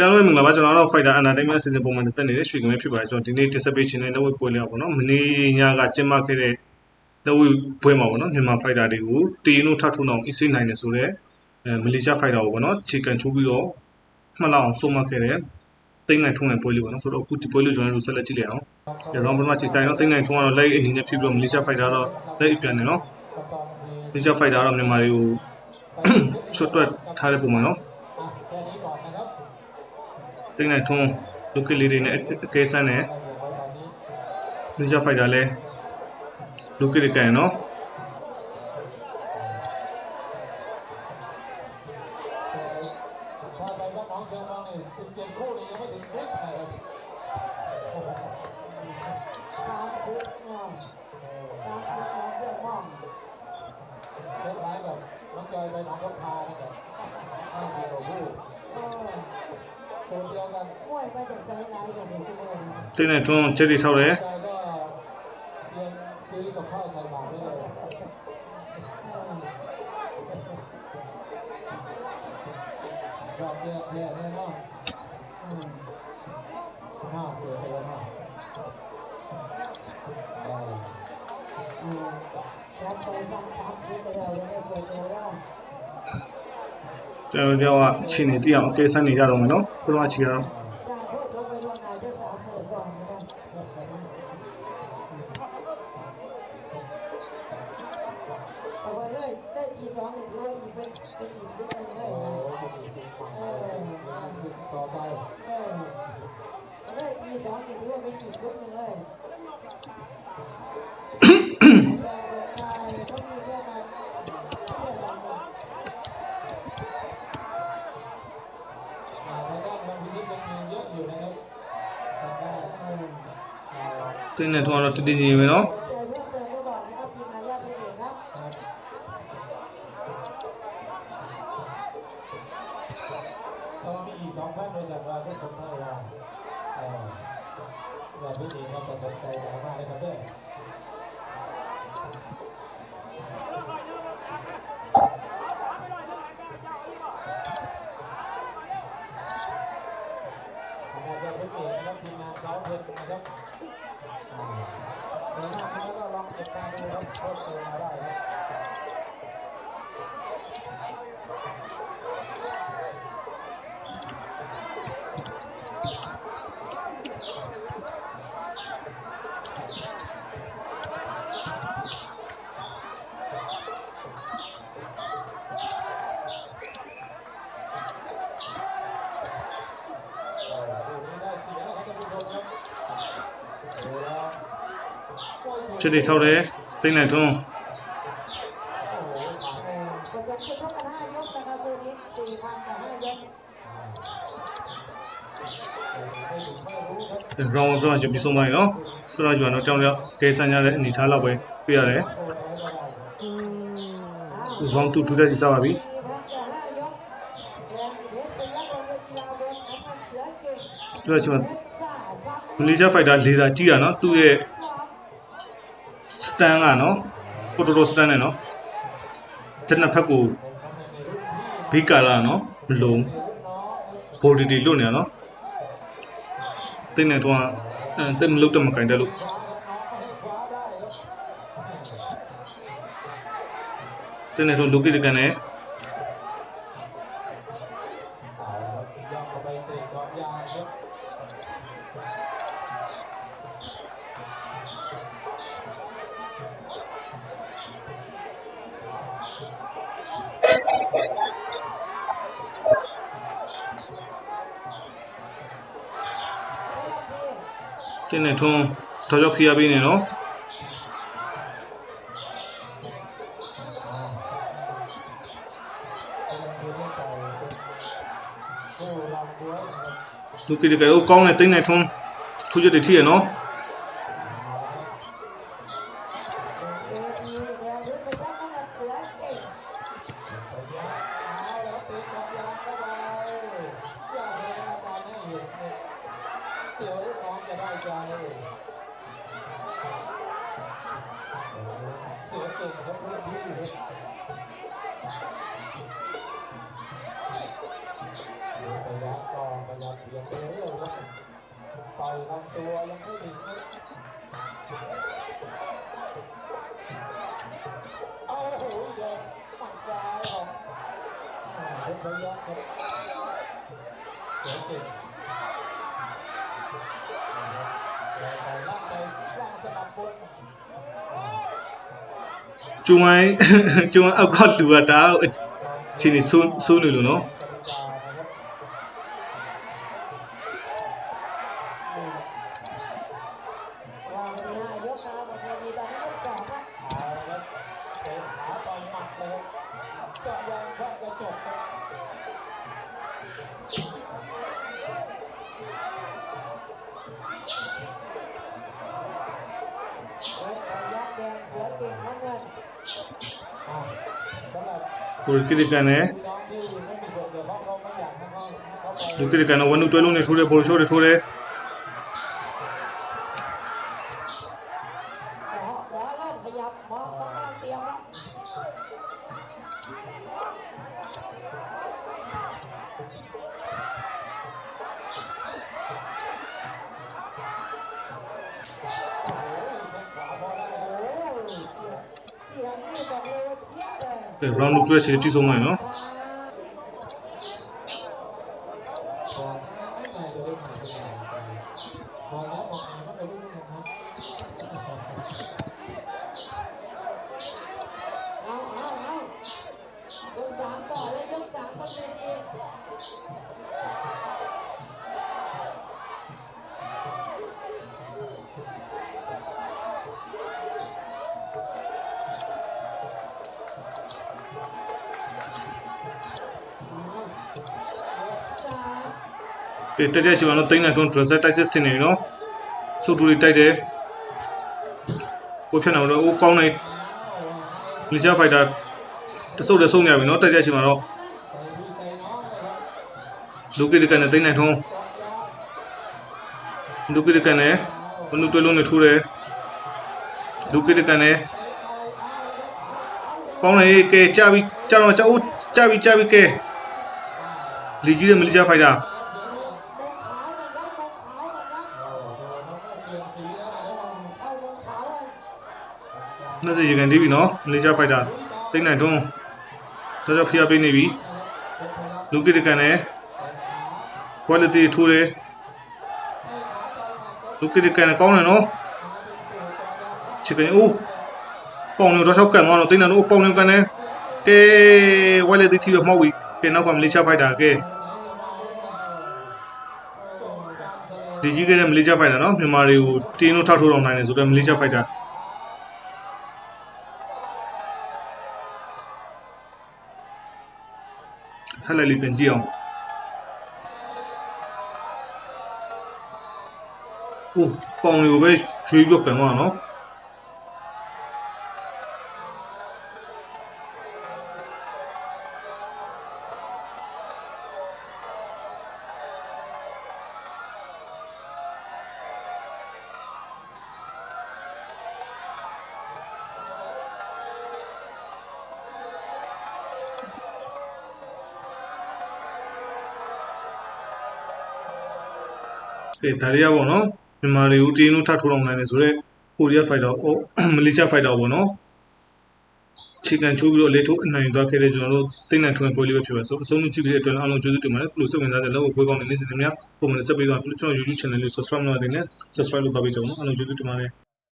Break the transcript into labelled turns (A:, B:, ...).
A: ပြန်လို့မင်္ဂလာပါကျွန်တော်တို့ Fighter Entertainment Season ပုံမှန်တစ်ဆက်နေတဲ့ရွှေကမဲဖြစ်ပါတယ်ကျွန်တော်ဒီနေ့ Dissertation နဲ့လက်ဝဲပွဲလေးပါပေါ့နော်မနေ့ညကကျင်းပခဲ့တဲ့လက်ဝဲပွဲမှာပေါ့နော်မြန်မာ Fighter တွေကိုတီးနိုးထထုံအောင်အစ်စေးနိုင်တယ်ဆိုတော့အဲမလေးရှား Fighter ကိုပေါ့နော်ခြေကန်ချိုးပြီးတော့မှတ်လောက်အောင်ဆုံးမခဲ့တဲ့တိတ်နိုင်ထုံးတဲ့ပွဲလေးပေါ့နော်ဆိုတော့အခုဒီပွဲလေးကျွန်တော်တို့ဆက်လက်ကြည့်လိုက်အောင်ကျွန်တော်ပထမခြေဆိုင်တော့တိတ်နိုင်ထုံးကတော့လက်အနေနဲ့ဖြစ်ပြီးတော့မလေးရှား Fighter တော့လက်အပြန်နေနော်မလေးရှား Fighter တော့မြန်မာတွေကိုရှော့တွက်ထားတဲ့ပုံမှာနော် တိတ်နိုင်ထုံးလုကလေးတွေနဲ့အကဲဆန်းနဲ့နင်းဂျာဖိုက်တာလဲလုကလေးကန်နော် တင်းနဲ့တွန်းချက်တွေထောက်တယ်ကျွန်တော်ကြောက်ချင်းနေတိအောင်အကဲဆန်းနေကြတော့မယ်နော်ဘုရားချီ
B: ရအောင်
A: တိတ်နိုင်ထုံးကတော့တည်တည်နေမယ်နော်
B: ครับอ่าเดี๋ยวหน้านี้ก็ลองติดตามดูครับโคตรเติมมาได้
A: ချစ်တွေထောက်တယ်သိမ့်လိုက်ထုံးဒီ ground တော့ရပြီဆုံးပါပြီနော်ဆိုတော့ကျွန်တော်တောင်းရောက်ဒဲဆန်ရတဲ့အနေထားလောက်ပဲပြရတယ်ဒီ ground တူတူတဲ့ဒီစားပါပြီဆိုတော့ကျွန်တော်မလေးရှားဖိုက်တာလေးစားကြည့်ရနော်သူ့ရဲ့ န်ကနော်ပိုတိုတိုစတန်နဲ့နော်တစ်နှစ်ဖက်ကိုဘီကာလာနော်မလုံးဘော်ဒီဒီလွတ်နေရနော်တိတ်နေတော့အဲတိတ်မလုတ်တော့မကင်တယ်လို့တိတ်နေတော့လူကိတကန်နဲ့ တင်းနဲ့ထုံးတော်ရောက်ခရပေးနေနော်လူကိတကယ်ကိုကောင်းတဲ့တင်းနဲ့ထုံးထူးချက်တွေထိရနော်
C: ကျုံဝိုင်းကျုံဝိုင်းအောက်ကလူကဒါချင်းနေဆိုးဆိုးနေလို့နော် ကိုကိရကန်နဲ့လူကိရကန်ကဝနုတွဲလုံးနဲ့ထိုးတယ်ဘော်ရှိုးတွေထိုးတယ်
B: Perdón, no pude decir episodio, ¿no?
C: ဒီတက်တက်ရှိပါတော့တိမ့်နိုင်တွန်းဒရဇက်တိုက်စစ်စင်နေနော်စုပ်တူလေးတိုက်တယ်ကိုဖြတ်နေတော့အိုးကောင်းနိုင်နီချာဖိုက်တာတဆုပ်လည်းဆုံးရပြီနော်တက်တက်ရှိပါတော့လူကိတကန်နဲ့တိမ့်နိုင်တွန်းလူကိတကန်နဲ့ဘနုတွဲလုံးနဲ့ထိုးတယ်လူကိတကန်နဲ့ပေါင်းလေကဲကြပြီကြတော့ကြအိုးကြပြီကြပြီကဲလီကြီးရဲ့မလေးရှားဖိုက်တာ ရေကန်တီးပြီနော်မလေးရှားဖိုက်တာတိတ်နိုင်တွန်းတော်တော်ဖျားပေးနေပြီလူကိတကန်နဲ့ဝက်လက်တီထိုးတယ်လူကိတကန်နဲ့ကောင်းတယ်နော်ချစ်ကန်အိုးပေါင်နေတော့ချောက်ကန်သွားတော့တိတ်နိုင်တော့ပေါင်နေကန်နဲ့ကဲဝက်လက်တီထီတော့မှောက်ပြီကဲနောက်ကမလေးရှားဖိုက်တာကဲဒီကြီးကလည်းမလေးရှားဖိုက်တာနော်မြန်မာတွေကိုတင်းလို့ထောက်ထိုးအောင်နိုင်တယ်ဆိုတော့မလေးရှားဖိုက်တာ ထက်လိုက်လေးပြန်ကြည့်အောင်အိုးပေါင်တွေကိုပဲရွှေပြော့ကန်သွားတာနော် ကဲဒါတွေကပေါ့နော်မြန်မာတွေကိုတင်းလို့ထပ်ထိုးအောင်နိုင်တယ်ဆိုတော့ကိုရီးယားဖိုက်တာအိုးမလေးရှားဖိုက်တာပေါ့နော်ချီကန်ချိုးပြီးတော့လေထိုးအနိုင်သွားခဲ့တဲ့ကျွန်တော်တို့တိတ်နိုင်ထွန်းပွဲလေးပဲဖြစ်ပါဆိုအဆုံးကြည့်ပြီးတဲ့အတွက်အားလုံးကျေးဇူးတင်ပါတယ်ပလို့စိတ်ဝင်စားတဲ့လောက်ကိုပွဲကောင်းနေနေနေများပုံမှန်ဆက်ပြီးတော့ကျွန်တော် YouTube channel လေး subscribe လုပ်နေတယ် subscribe လုပ်ပါပေးကြအောင်နော်အားလုံးကျေးဇူးတင်ပါတယ်